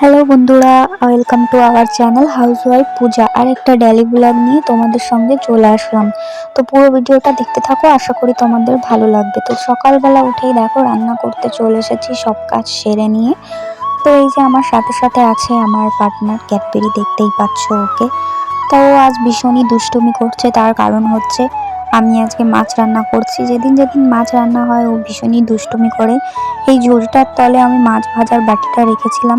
Hello বন্ধুরা welcome to our channel housewife Puja আর একটা daily blog নিয়ে তোমাদের সঙ্গে চলে আসলাম। তো পুরো ভিডিওটা দেখতে থাকো, আশা করি তোমাদের ভালো লাগবে। তো সকালবেলা উঠেই দেখো, রান্না করতে চলে এসেছি, সব কাজ সেরে নিয়ে। তো এই যে আমার সাথে সাথে আছে আমার পার্টনার ক্যাডবেরি দেখতেই পাচ্ছ ওকে। তো আজ ভীষণই দুষ্টুমি করছে, তার কারণ হচ্ছে আমি আজকে মাছ রান্না করছি। যেদিন যেদিন মাছ রান্না হয়, ও ভীষণই দুষ্টুমি করে। এই ঝুড়িটার তলে আমি মাছ ভাজার বাটিটা রেখেছিলাম।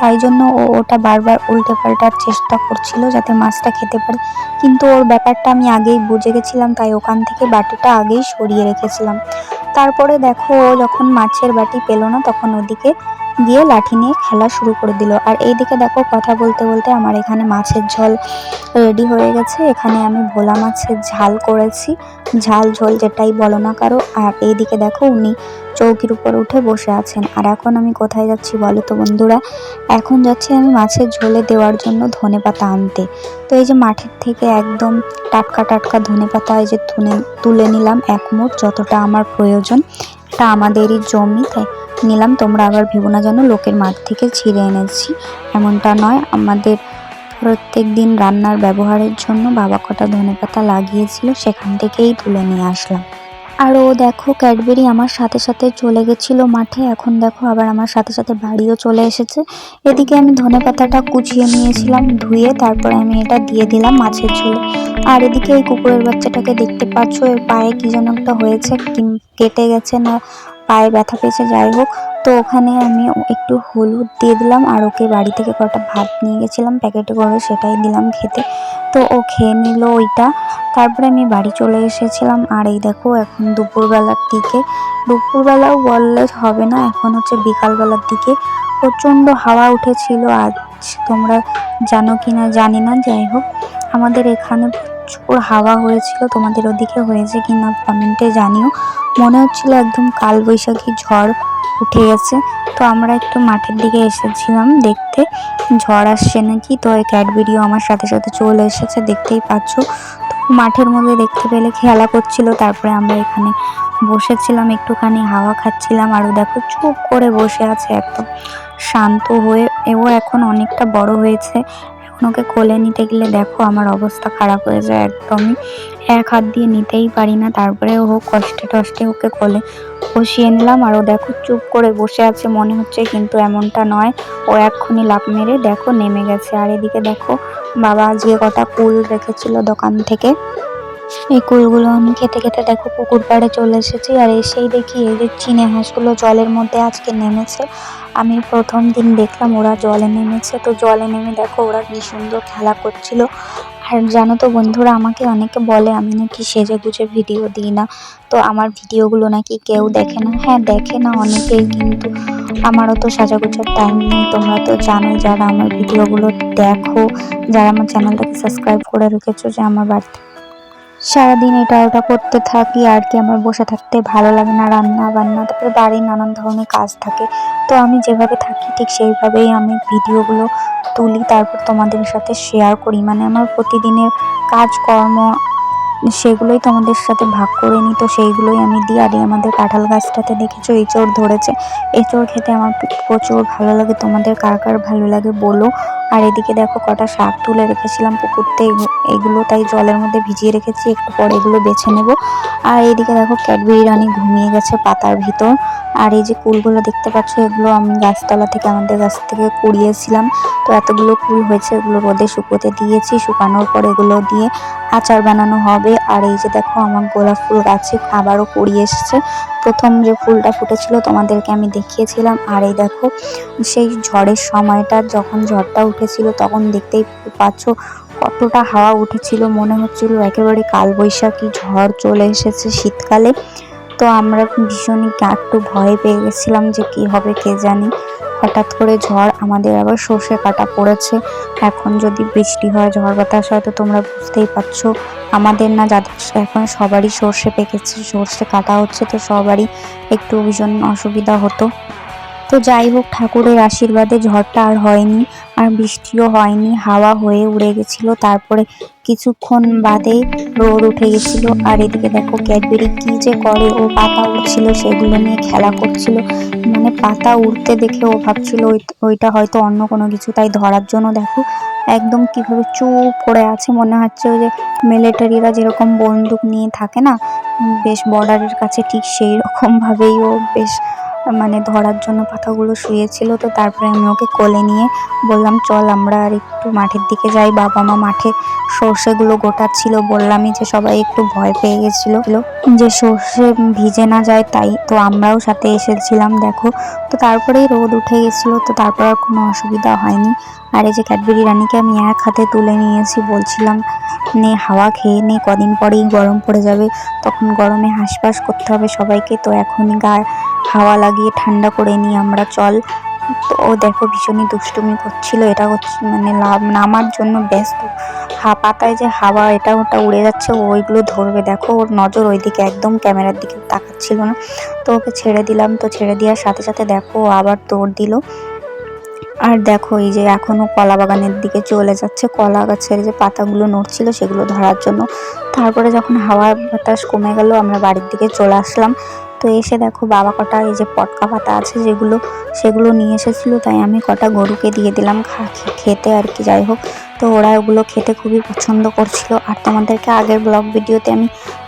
তাই জন্য ও ওটা বারবার উল্টে পাল্টার চেষ্টা করছিল যাতে মাছটা খেতে পারে। কিন্তু ওর ব্যাপারটা আমি আগেই বুঝে গেছিলাম, তাই ওখান থেকে বাটিটা আগেই সরিয়ে রেখেছিলাম। তারপরে দেখো, ও যখন মাছের বাটি পেল না, তখন ওদিকে গিয়ে লাঠি নিয়ে খেলা শুরু করে দিল। আর এইদিকে দেখো কথা বলতে বলতে আমার এখানে মাছের ঝোল রেডি হয়ে গেছে। এখানে আমি ভোলা মাছের ঝাল করেছি। ঝাল, ঝোল যেটাই বলো না কারও। আর এইদিকে দেখো উনি চৌকির উপর উঠে বসে আছেন। আর এখন আমি কোথায় যাচ্ছি বলো তো বন্ধুরা? এখন যাচ্ছি আমি মাছের ঝোলে দেওয়ার জন্য ধনে পাতা আনতে। তো এই যে মাঠের থেকে একদম টাটকা টাটকা ধনে পাতা এই যে তুলে তুলে নিলাম। এক মুঠ যতটা আমার প্রয়োজন। এটা আমাদেরই জমি, তাই নিলাম। তোমরা আবার ভেবো না যেন, লোকের মাঠ থেকে ছিঁড়ে এনেছি। এমনটা নয়, আমাদের প্রত্যেক দিন রান্নার ব্যবহারের জন্য বাবা কটা ধনে পাতা লাগিয়েছিল, সেখান থেকেই তুলে নিয়ে আসলাম। আর ও দেখো, ক্যাডবেরি আমার সাথে সাথে চলে গেছিল মাঠে। এখন দেখো আবার আমার সাথে সাথে বাড়িও চলে এসেছে। এদিকে আমি ধনে পাতাটা কুচিয়ে নিয়েছিলাম, ধুয়ে তারপরে আমি এটা দিয়ে দিলাম মাছের ঝোলে। আর এদিকে এই কুকুরের বাচ্চাটাকে দেখতে পাচ্ছ, এর পায়ে কী যেন একটা হয়েছে কেটে গেছে না, পায়ে ব্যথা পেয়েছে, যাই হোক। তো ওখানে আমি একটু হলুদ দিয়ে দিলাম, আর ওকে বাড়ি থেকে কটা ভাত নিয়ে গেছিলাম, প্যাকেটে করে সেটাই দিলাম খেতে। তো ও খেয়ে নিল ওইটা। তারপরে আমি বাড়ি চলে এসেছিলাম। আর এই দেখো, এখন দুপুরবেলার দিকে। দুপুরবেলাও বললে হবে না, এখন হচ্ছে বিকালবেলার দিকে। প্রচণ্ড হাওয়া উঠেছিল, আজ তোমরা জানো কি না জানি না, যাই হোক। আমাদের এখানে প্রচুর হাওয়া হয়েছিল, তোমাদের ওদিকে হয়েছে কি না কমেন্টে জানিও। মনে হচ্ছিল একদম কালবৈশাখী ঝড় উঠে গেছে। তো আমরা একটু মাঠের দিকে এসেছিলাম দেখতে। ঝড় আসছে নাকি? তো এই ক্যাডবেরিও আমার সাথে সাথে চলে এসেছে, দেখতেই পাচ্ছ। তো মাঠের মধ্যে দেখতে পেলে খেলা করছিল, তারপরে আমরা এখানে বসেছিলাম, একটুখানি হাওয়া খাচ্ছিলাম, আর ও দেখো চুপ করে বসে আছে, একদম শান্ত হয়ে। ও এখন অনেকটা বড় হয়েছে। এখন ওকে কোলে নিতে গেলে দেখো আমার অবস্থা খারাপ হয়ে যায়, একদমই। এক হাত দিয়ে নিতেই পারি না, তারপরে ও কষ্টে টষ্টে ওকে কোলে বসিয়ে নিলাম আর ও দেখো চুপ করে বসে আছে, মনে হচ্ছে কিন্তু এমনটা নয়। ও এক্ষুনি লাফ মেরে দেখো নেমে গেছে। আর এদিকে দেখো বাবা আজকে কটা কুল রেখেছিল দোকান থেকে। এই কুলগুলো আমি খেতে খেতে দেখো পুকুর পাড়ে চলে এসেছি আর এসেই দেখি এই যে চিনে হাঁসগুলো জলের মধ্যে আজকে নেমেছে। আমি প্রথম দিন দেখলাম ওরা জলে নেমেছে। তো জলে নেমে দেখো ওরা কি সুন্দর খেলা করছিল। আর জানো তো বন্ধুরা, আমাকে অনেকে বলে আমি নাকি সেজে গুজে ভিডিও দিই না। তো আমার ভিডিওগুলো নাকি কেউ দেখে না। হ্যাঁ দেখে না অনেকেই, কিন্তু আমারও তো সাজাগুজার টাইম নেই। তোমরা তো জানো যারা আমার ভিডিওগুলো দেখো, যারা আমার চ্যানেলটাকে সাবস্ক্রাইব করে রেখেছো যে আমার বাড়িতে সারাদিন এটা ওটা করতে থাকি, আর কি আমার বসে থাকতে ভালো লাগে না, রান্না বান্না, তারপরে বাড়ির নানান ধরনের কাজ থাকে। তো আমি যেভাবে থাকি ঠিক সেইভাবেই আমি ভিডিওগুলো তুলি, তারপর তোমাদের সাথে শেয়ার করি। মানে আমার প্রতিদিনের কাজকর্ম, সেগুলোই তোমাদের সাথে ভাগ করে নিই। তো সেইগুলোই আমি দিই। আর আমাদের কাঁঠাল গাছটাতে দেখেছ, এঁচড় ধরেছে। এঁচড় খেতে আমার প্রচুর ভালো লাগে। তোমাদের কার কার ভালো লাগে বলো। আর এদিকে দেখো কটা শাক তুলে রেখেছিলাম পুকুরতে, এগু- এগুলো তাই জলের মধ্যে ভিজিয়ে রেখেছি, একটু পরে এগুলো বেছে নেব। আর এইদিকে দেখো ক্যাডবেরি রানী ঘুমিয়ে গেছে পাতার ভিতর। আর এই যে কুলগুলো দেখতে পাচ্ছ, এগুলো আমি গাছতলা থেকে আমাদের গাছ থেকে কুড়িয়েছিলাম। তো এতগুলো কুল হয়েছে এগুলো রোদে শুকোতে দিয়েছি, শুকানোর পর এগুলো দিয়ে আচার বানানো হবে। আর এই যে দেখো আমার গোলাপ ফুল গাছে খাবারও কুড়িয়ে এসেছে। প্রথম যে ফুলটা ফুটেছিল তোমাদেরকে আমি দেখিয়েছিলাম। আর এই দেখো সেই ঝড়ের সময়টা, যখন ঝড়টা উঠেছিল তখন দেখতেই পাচ্ছ কতটা হাওয়া উঠেছিল, মনে হচ্ছিল একেবারে কালবৈশাখী ঝড় চলে এসেছে শীতকালে। তো আমরা ভীষণই একটু ভয় পেয়ে গেছিলাম যে কি হবে কে জানি। হঠাৎ করে ঝড় আমাদের আবার সর্ষে কাটা পড়েছে। এখন যদি বৃষ্টি হয়, ঝড় বাতাস হয়, তো তোমরা বুঝতেই পারছ। আমাদের না যাদের এখন সবারই সর্ষে পেকেছে, সর্ষে কাটা হচ্ছে, তো সবারই একটু ভীষণ অসুবিধা হতো। তো যাই হোক, ঠাকুরের আশীর্বাদে ঝড়টা আর হয়নি, আর বৃষ্টিও হয়নি, হাওয়া হয়ে উড়ে গেছিল, তারপরে কিছুক্ষণ বাদে রোদ উঠে গেছিল, আর এদিকে দেখো ক্যাডবেরি কি যে করে, ও পাতা উঠছিল সেগুলো নিয়ে খেলা করছিল মানে পাতা উড়তে দেখে ও ভাবছিল ওই- ওইটা হয়তো অন্য কোনো কিছু, তাই ধরার জন্য দেখো, একদম কীভাবে চুপ করে আছে, মনে হচ্ছে ওই যে মিলিটারিরা যেরকম বন্দুক নিয়ে থাকে না বেশ বর্ডারের কাছে ঠিক সেই রকম ভাবেই ও বেশ মানে ধরার জন্য পাখাগুলো শুয়েছিল, তো তারপরে আমি ওকে কোলে নিয়ে বললাম, চল আমরা আর একটু মাঠের দিকে যাই। বাবা মা মাঠে সর্ষেগুলো গোটাচ্ছিল, বললামই যে সবাই একটু ভয় পেয়ে গেছিল। যে সর্ষে ভিজে না যায় তাই, তো আমরাও সাথে এসেছিলাম, দেখো। তো তারপরেই রোদ উঠে গেছিল, তো তারপর আর কোনো অসুবিধা হয়নি। আর এই যে ক্যাডবেরি রানীকে আমি এক হাতে তুলে নিয়েছি, বলছিলাম, নে হাওয়া খেয়ে নে, কদিন পরেই গরম পড়ে যাবে, তখন গরমে হাঁসফাঁস করতে হবে সবাইকে, তো এখনই গা হাওয়া লাগিয়ে ঠান্ডা করে নিই আমরা, চল। তো ও দেখো ভীষণই দুষ্টুমি করছিল, এটা হচ্ছে মানে নামার জন্য ব্যস্ত। হা, পাতায় যে হাওয়া, এটা ওটা উড়ে যাচ্ছে ওইগুলো ধরবে, দেখো ওর নজর ওইদিকে, একদম ক্যামেরার দিকে তাকাচ্ছিল না। তো ওকে ছেড়ে দিলাম, তো ছেড়ে দেওয়ার সাথে সাথে দেখো আবার দৌড় দিল। আর দেখো, এই যে এখনও কলা বাগানের দিকে চলে যাচ্ছে। কলা গাছের যে পাতাগুলো নড়ছিল সেগুলো ধরার জন্য। তারপরে যখন হাওয়া বাতাস কমে গেল, আমরা বাড়ির দিকে চলে আসলাম। তো এসে দেখো, বাবা কটা এই যে পটকা পাতা আছে যেগুলো, সেগুলো নিয়ে এসেছিল। তাই আমি কটা গরুকে দিয়ে দিলাম খেতে আর কি, যাই হোক। তো ওরা ওগুলো খেতে খুবই পছন্দ করছিল। আর তোমাদেরকে আগের ব্লগ ভিডিওতে আমি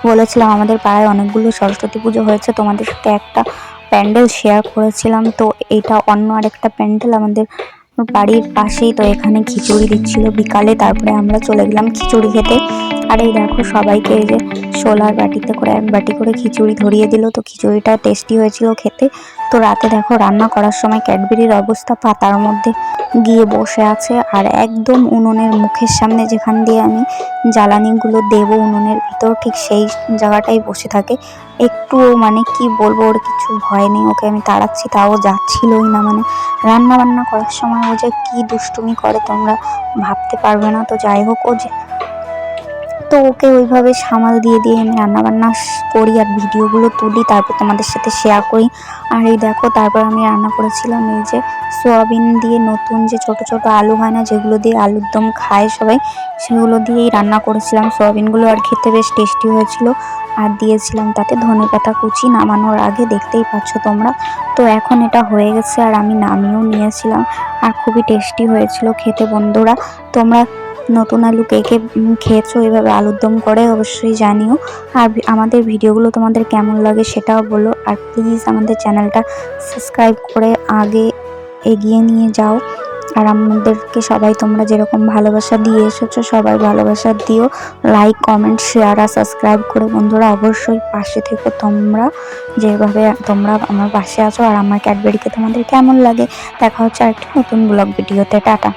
বলেছিলাম, আমাদের পাড়ায় অনেকগুলো সরস্বতী পুজো হয়েছে। তোমাদের সাথে একটা প্যান্ডেল শেয়ার করেছিলাম। তো এটা অন্য আরেকটা প্যান্ডেল আমাদের বাড়ির পাশেই তো এখানে খিচুড়ি দিচ্ছিল বিকালে। তারপরে আমরা চলে গেলাম খিচুড়ি খেতে। আর এই দেখো সবাইকে এই যে সোলার বাটিতে করে এক বাটি করে খিচুড়ি ধরিয়ে দিল। তো খিচুড়িটা টেস্টি হয়েছিল খেতে। তো রাতে দেখো রান্না করার সময় ক্যাডবেরির অবস্থা পাতার মধ্যে গিয়ে বসে আছে। আর একদম উনুনের মুখের সামনে যেখান দিয়ে আমি জ্বালানিগুলো দেবো উনুনের ভিতর, ঠিক সেই জায়গাটাই বসে থাকে। একটুও মানে কি বলব, ওর কিছু ভয় নেই, ওকে আমি তাড়াচ্ছি, তাও যাচ্ছিলই না। মানে রান্না বান্না করার সময় ও যে কী দুষ্টুমি করে তোমরা ভাবতে পারবে না। তো যাই হোক, ও যে তো ওকে ওইভাবে সামাল দিয়ে দিয়ে আমি রান্নাবান্না করি আর ভিডিওগুলো তুলি, তারপর তোমাদের সাথে শেয়ার করি। আর এই দেখো, তারপর আমি রান্না করেছিলাম এই যে সোয়াবিন দিয়ে নতুন যে ছোট ছোট আলু হয় না, যেগুলো দিয়ে আলুর দম খায় সবাই, সেগুলো দিয়েই রান্না করেছিলাম। সোয়াবিনগুলো আর খেতে বেশ টেস্টি হয়েছিল। আর দিয়েছিলাম তাতে ধনে পাতা কুচি নামানোর আগে, দেখতেই পাচ্ছ তোমরা। তো এখন এটা হয়ে গেছে আর আমি নামিয়েও নিয়েছিলাম। আর খুবই টেস্টি হয়েছিল খেতে বন্ধুরা। তোমরা নতুন আলু কে কে খেয়েছো এইভাবে আলুর দম করে অবশ্যই জানিও। আর আমাদের ভিডিওগুলো তোমাদের কেমন লাগে সেটাও বলো। আর প্লিজ আমাদের চ্যানেলটা সাবস্ক্রাইব করে আগে এগিয়ে নিয়ে যাও। আর আমাদেরকে সবাই তোমরা যেরকম ভালোবাসা দিয়ে এসেছ, সবাই ভালোবাসা দিও। লাইক কমেন্ট শেয়ার আর সাবস্ক্রাইব করে বন্ধুরা অবশ্যই পাশে থেকো তোমরা। যেভাবে তোমরা আমার পাশে আছো আর আমার ক্যাডবেরিকে তোমাদের কেমন লাগে, দেখা হচ্ছে আরেকটি নতুন ব্লগ ভিডিওতে টাটা।